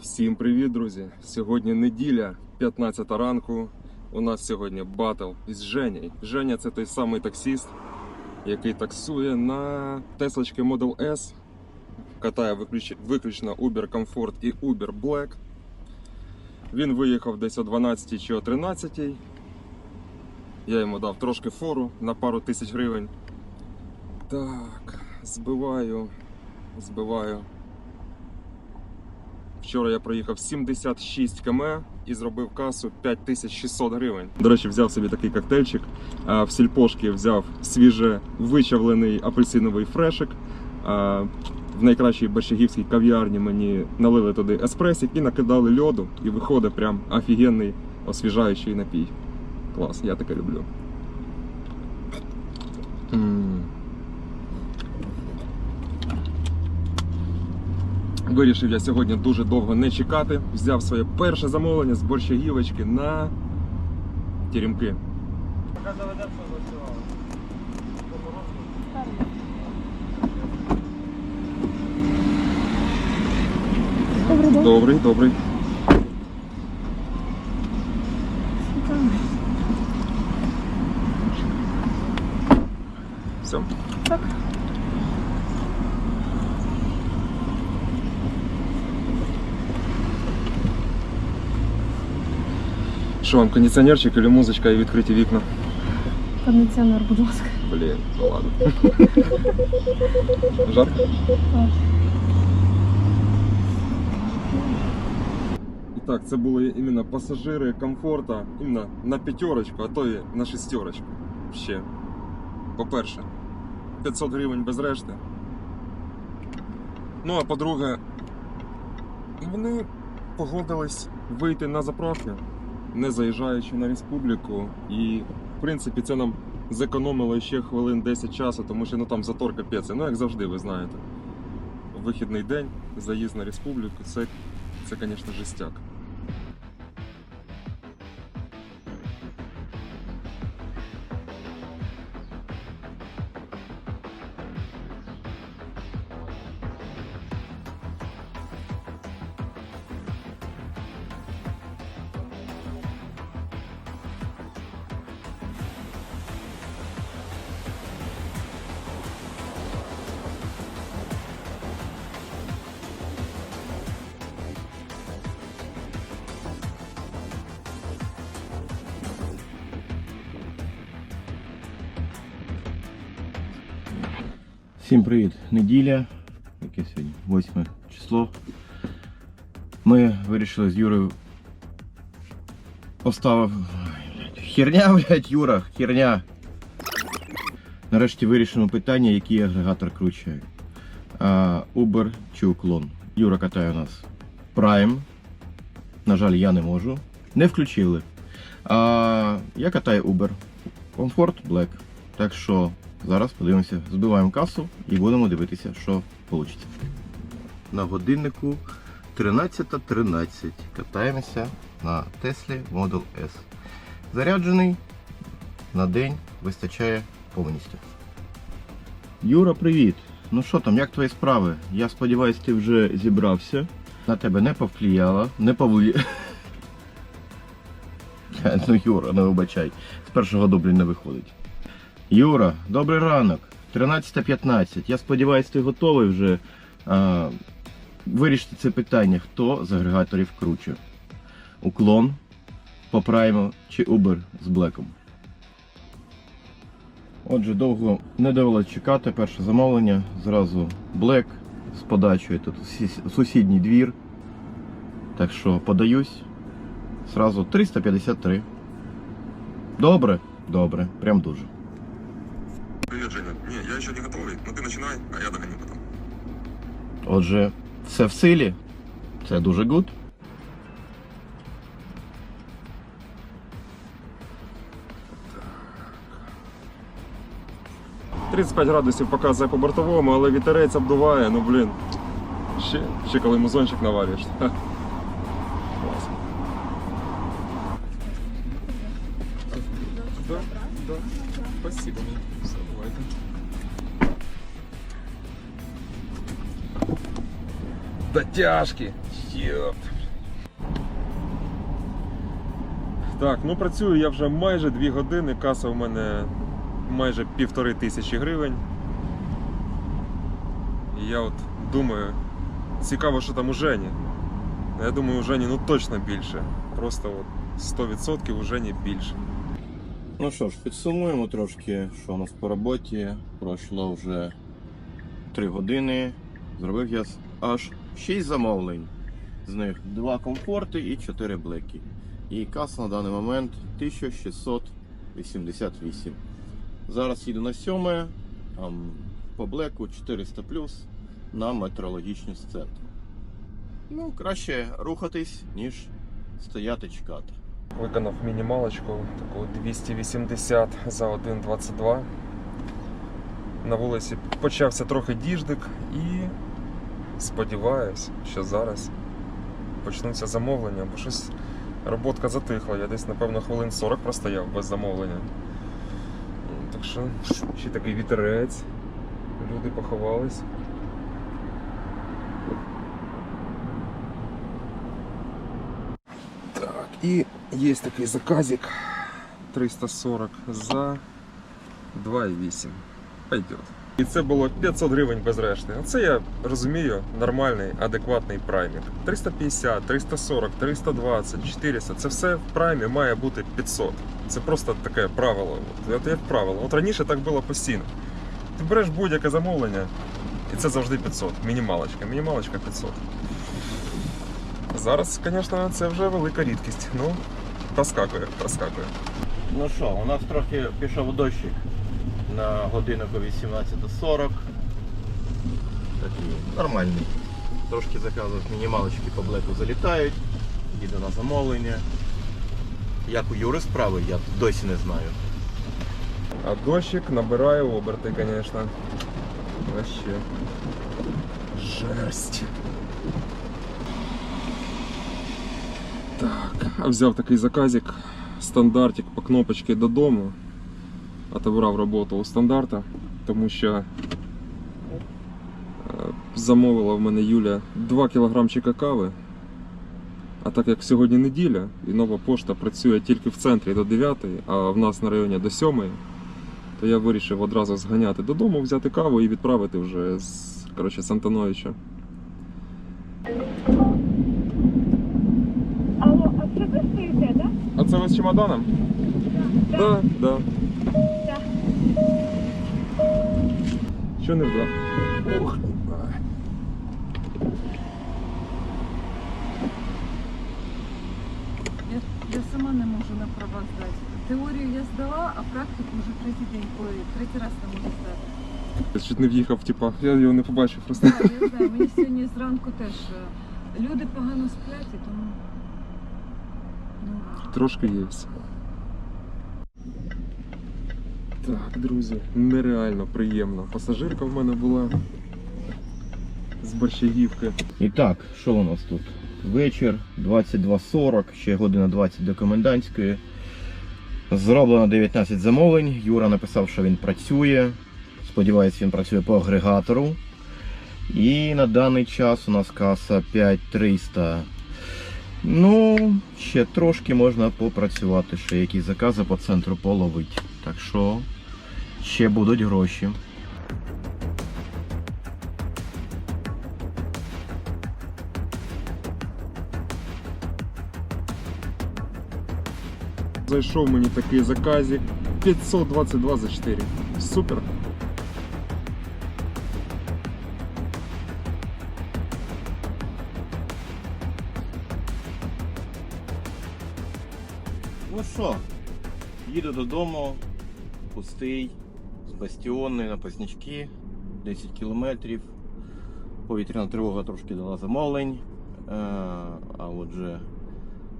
Всім привіт, друзі! Сьогодні неділя, 15 ранку. У нас сьогодні батл із Женєю. Женя це той самий таксіст, який таксує на Теслочки Model S. Катає виключ- виключно Uber Comfort і Uber Black. Він виїхав десь о 12 чи о 13. Я йому дав трошки фору на пару тисяч гривень. Так, збиваю, збиваю. Вчора я проїхав 76 км і зробив касу 5600 гривень. До речі, взяв собі такий коктейльчик. В сільпошки взяв свіже вичавлений апельсиновий фрешик. В найкращій борщагівській кав'ярні мені налили туди еспресік і накидали льоду, і виходить прям офігенний освіжаючий напій. Клас, я таке люблю. Вирішив я сьогодні дуже довго не чекати. Взяв своє перше замовлення з борщагівочки на теремки. Пока заведемо, що засівали. Добрий день. Добрий, добрий. Все. Так. Що вам, кондиціонерчик или музичка і відкриті вікна? Кондиціонер, будь ласка. Блін, ну ладно. Жарко? Так. І так, це були іменно пасажири комфорта, іменно на п'ятерочку, а то і на шестерочку. Ще. По-перше, 500 гривень без решти. Ну, а по-друге, вони погодились вийти на заправки, Не заїжджаючи на республіку. І, в принципі, це нам зекономило ще хвилин 10 часу, тому що ну там затор капець. Ну, як завжди, ви знаєте. Вихідний день, заїзд на республіку, це, це звісно, жестяк. Всім привіт! Неділя, яке сьогодні? 8 число. Ми вирішили з Юрою поставив. Херня, блядь, Юра, херня. Нарешті вирішимо питання, який агрегатор круче. Uber чи уклон. Юра катає у нас Prime. На жаль, я не можу. Не включили. А, я катаю Uber. Comfort Black. Так що Зараз подивимося, збиваємо касу і будемо дивитися, що вийде. На годиннику 13.13. Катаємося на Теслі Model S. Заряджений на день вистачає повністю. Юра, привіт! Ну що там, як твої справи? Я сподіваюся, ти вже зібрався. На тебе не повпливало, не повлі... Ну, Юра, не вибачай. З першого дублю не виходить. Юра, добрий ранок. 13.15. Я сподіваюся, ти готовий вже а, вирішити це питання, хто з агрегаторів круче. Уклон, по прайму чи Uber з блеком. Отже, довго не довелось чекати. Перше замовлення. Зразу Black з подачою тут сусідній двір. Так що подаюсь. Зразу 353. Добре? Добре, прям дуже. Привет, Женя. Не, я еще не готовый, но ты начинай, а я догоню потом. Отже, все в силі. Це дуже гуд. — 35 градусів показує по бортовому, але вітерець обдуває, ну блін. Ще, ще коли музончик. Ха. Да, да. Спасибо. Все, давайте. Дотяжки. Йоп. Так, ну працюю я вже майже 2 години, каса в мене майже півтори тисячі гривень. І я от думаю, цікаво, що там у Жені. Я думаю, у Жені ну точно більше. Просто от 100% у Жені більше. Ну що ж, підсумуємо трошки, що у нас по роботі. Пройшло вже 3 години. Зробив я аж 6 замовлень. З них 2 комфорти і 4 блеки. І каса на даний момент 1688. Зараз їду на 7, там по блеку 400 на метеорологічну центр. Ну, краще рухатись, ніж стояти чекати. Виконав мінімалочку, таку 280 за 1,22. На вулиці почався трохи діждик і сподіваюсь, що зараз почнуться замовлення, бо щось роботка затихла. Я десь, напевно, хвилин 40 простояв без замовлення. Так що ще такий вітерець. Люди поховались. І є такий заказик 340 за 2,8. Пойдет. І це було 500 гривень без решти. Оце я розумію нормальний, адекватний праймінг. 350, 340, 320, 400 це все в праймі має бути 500. Це просто таке правило. От як правило. От раніше так було постійно. Ти береш будь-яке замовлення, і це завжди 500. Мінімалочка. Мінімалочка 500. Зараз, звісно, це вже велика рідкість. Ну, проскакує, проскакує. Ну що, у нас трохи пішов дощик на годиннику 18.40. Такий нормальний. Трошки заказів мінімалочки по блеку залітають. Їду на замовлення. Як у Юри справи, я досі не знаю. А дощик набирає оберти, звісно. Вообще. Жесть. Так, взяв такий заказик, стандартик по кнопочці додому. Отобрав роботу у стандарта, тому що е, замовила в мене Юля 2 кілограмчика кави. А так як сьогодні неділя і нова пошта працює тільки в центрі до 9, а в нас на районі до 7, то я вирішив одразу зганяти додому, взяти каву і відправити вже з коротше, з Антоновича. З чемоданом? Так, да, да. Так. Що не вдав? Ух. Я, я сама не можу на права здати. Теорію я здала, а практику вже третій день, ой, третій раз не можу здати. Я чуть не в'їхав, типа, я його не побачив просто. Так, я знаю, мені сьогодні зранку теж е, люди погано сплять, і тому. Трошки є. Так, друзі, нереально приємно. Пасажирка в мене була з Борщагівки. І так, що у нас тут? Вечір 22.40, ще година 20 до комендантської. Зроблено 19 замовлень. Юра написав, що він працює. Сподіваюсь, він працює по агрегатору. І на даний час у нас каса 5300. Ну, ще трошки можна попрацювати, ще якісь закази по центру половить. Так що ще будуть гроші. Зайшов мені такий заказик 522 за 4. Супер. Ну що, їду додому, пустий, з бастіони на Познячки, 10 кілометрів. Повітряна тривога трошки дала замовлень. Е, А отже,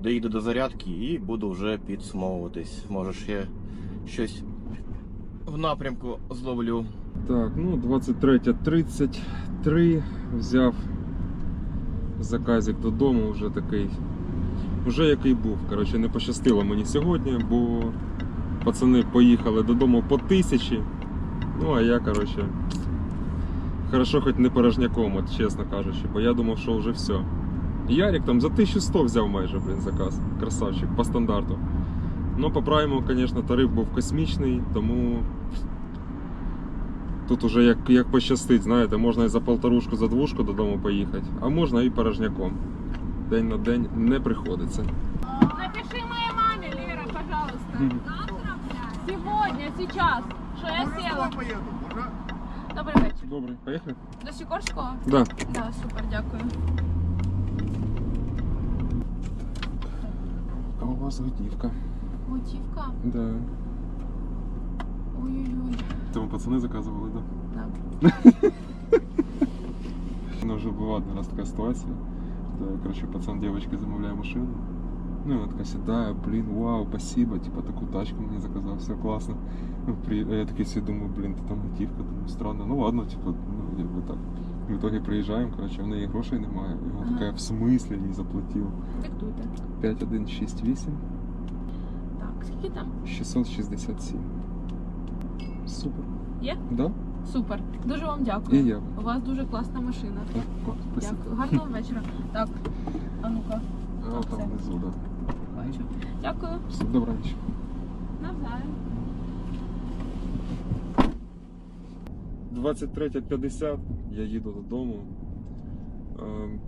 доїду до зарядки і буду вже підсумовуватись. Може ще щось в напрямку зловлю. Так, ну 23.33 взяв заказик додому, вже такий. Вже який був. Коротше, не пощастило мені сьогодні, бо пацани поїхали додому по тисячі. Ну а я, коротше, хорошо хоч не порожняком, от, чесно кажучи, бо я думав, що вже все. Ярик там за 1100 взяв майже, блін, заказ. Красавчик, по стандарту. Ну, по прайму, звісно, тариф був космічний, тому тут уже як, як пощастить, знаєте, можна і за полторушку, за двушку додому поїхати, а можна і порожняком. День на день не приходиться. Напиши моей маме, Лера, пожалуйста. Сегодня, сейчас. Что я села. Добрий вечір. Добре, поїхали? До Сікорського? Да. Да, супер, дякую. А у вас готівка. Готівка? Да. Ой-ой-ой. Тому пацани заказували, да? Да. Ну, вже була один раз така ситуація. Короче, пацан девочки замовляє машину. Ну, і вона така сідає, блін, вау, спасибо, типа таку тачку мені заказав, все класно. Ну, при... Я такий собі думаю, блін, ти там готівка, думаю, странно. Ну ладно, типа, ну, якби так. В итоге приїжджаємо, короче, в неї грошей немає. І вона Ага. така, в смислі їй заплатив. Диктуйте. 5168 Так, скільки там? 667. Супер. Є? Да? Супер. Дуже вам дякую. І я. У вас дуже класна машина. Так, спасибо. Дякую. Гарного вечора. Так. А ну-ка, А, Так, там все. внизу, да. бачу. Дякую. Все, добра ніч. Навзаєм. 23.50, я їду додому. Ем,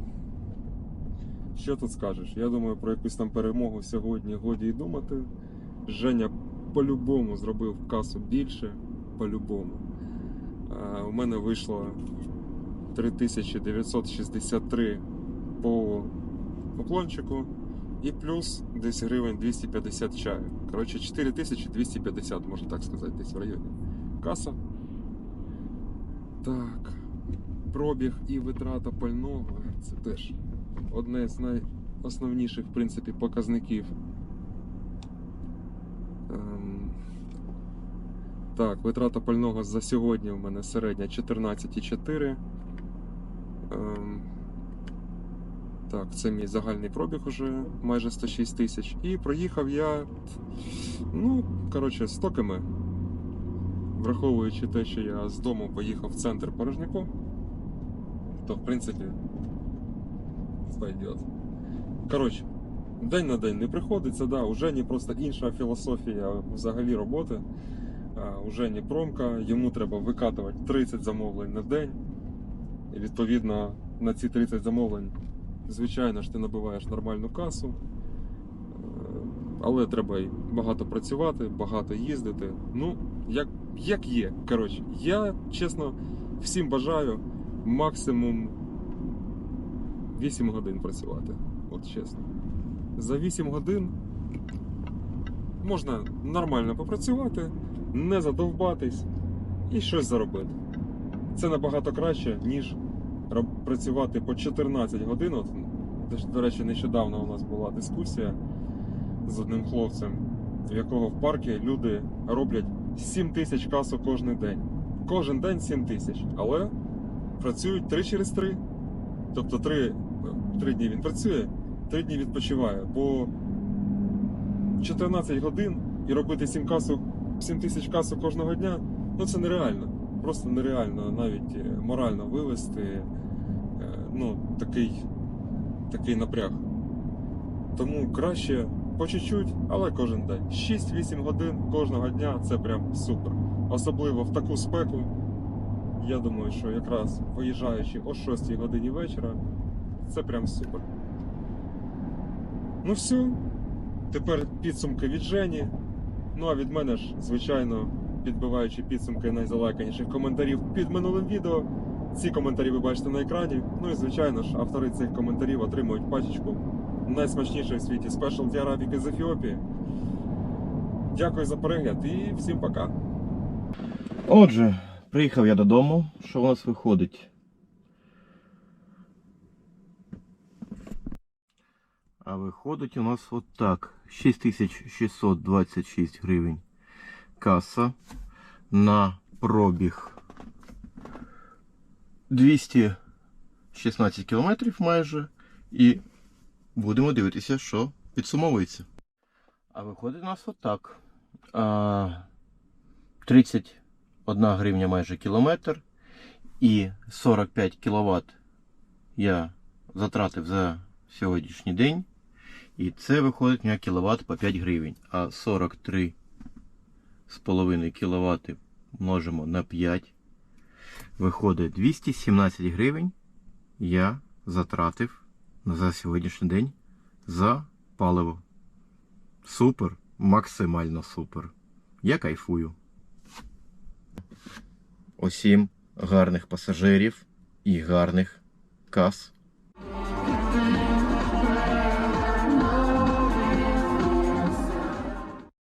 Що тут скажеш? Я думаю, про якусь там перемогу сьогодні годі й думати. Женя по-любому зробив касу більше. По-любому. Е, У мене вийшло 3963 по уклончику. І плюс десь гривень 250 чаю. Коротше, 4250, можна так сказати, десь в районі. Каса. Так. Пробіг і витрата пального це теж одне з найосновніших, в принципі, показників. Ем, Так, витрата пального за сьогодні у мене середня 14,4. Ем, Так, це мій загальний пробіг уже майже 106 тисяч. І проїхав я, ну, коротше, 100 км. Враховуючи те, що я з дому поїхав в центр Порожняку, то в принципі пойдет. Коротше, день на день не приходиться, да, у Жені просто інша філософія взагалі роботи. А, У Жені промка, йому треба викатувати 30 замовлень на день. І відповідно на ці 30 замовлень, звичайно ж, ти набиваєш нормальну касу. Е, Але треба й багато працювати, багато їздити. Ну, як, як є. Коротше, я чесно всім бажаю максимум 8 годин працювати. От чесно. За 8 годин можна нормально попрацювати, не задовбатись і щось заробити. Це набагато краще, ніж працювати по 14 годин. От, до- речі, нещодавно у нас була дискусія з одним хлопцем, в якого в парку люди роблять 7 тисяч касу кожен день. Кожен день 7 тисяч, але працюють 3 через 3. Тобто 3, 3 дні він працює, 3 дні відпочиває. Бо 14 годин і робити 7, касу, 7 тисяч касу кожного дня ну це нереально. Просто нереально навіть е, морально вивести е, ну, такий, такий напряг. Тому краще по чуть-чуть, але кожен день. 6-8 годин кожного дня це прям супер. Особливо в таку спеку. Я думаю, що якраз виїжджаючи о 6 годині вечора, це прям супер. Ну все, тепер підсумки від Жені. Ну а від мене ж, звичайно, підбиваючи підсумки найзалайканіших коментарів під минулим відео. Ці коментарі ви бачите на екрані. Ну і звичайно ж, автори цих коментарів отримують пачечку найсмачнішої в світі Specialty Arabic з Ефіопії. Дякую за перегляд і всім пока. Отже, приїхав я додому. Що у нас виходить? А виходить у нас отак. 6626 гривень каса на пробіг 216 кілометрів майже. І будемо дивитися, що підсумовується. А виходить у нас отак. А, 31 гривня майже кілометр. І 45 кВт я затратив за сьогоднішній день. І це виходить у мене кіловат по 5 гривень. А 43 з половиною множимо на 5. Виходить 217 гривень. Я затратив за сьогоднішній день за паливо. Супер, максимально супер. Я кайфую. Усім гарних пасажирів і гарних кас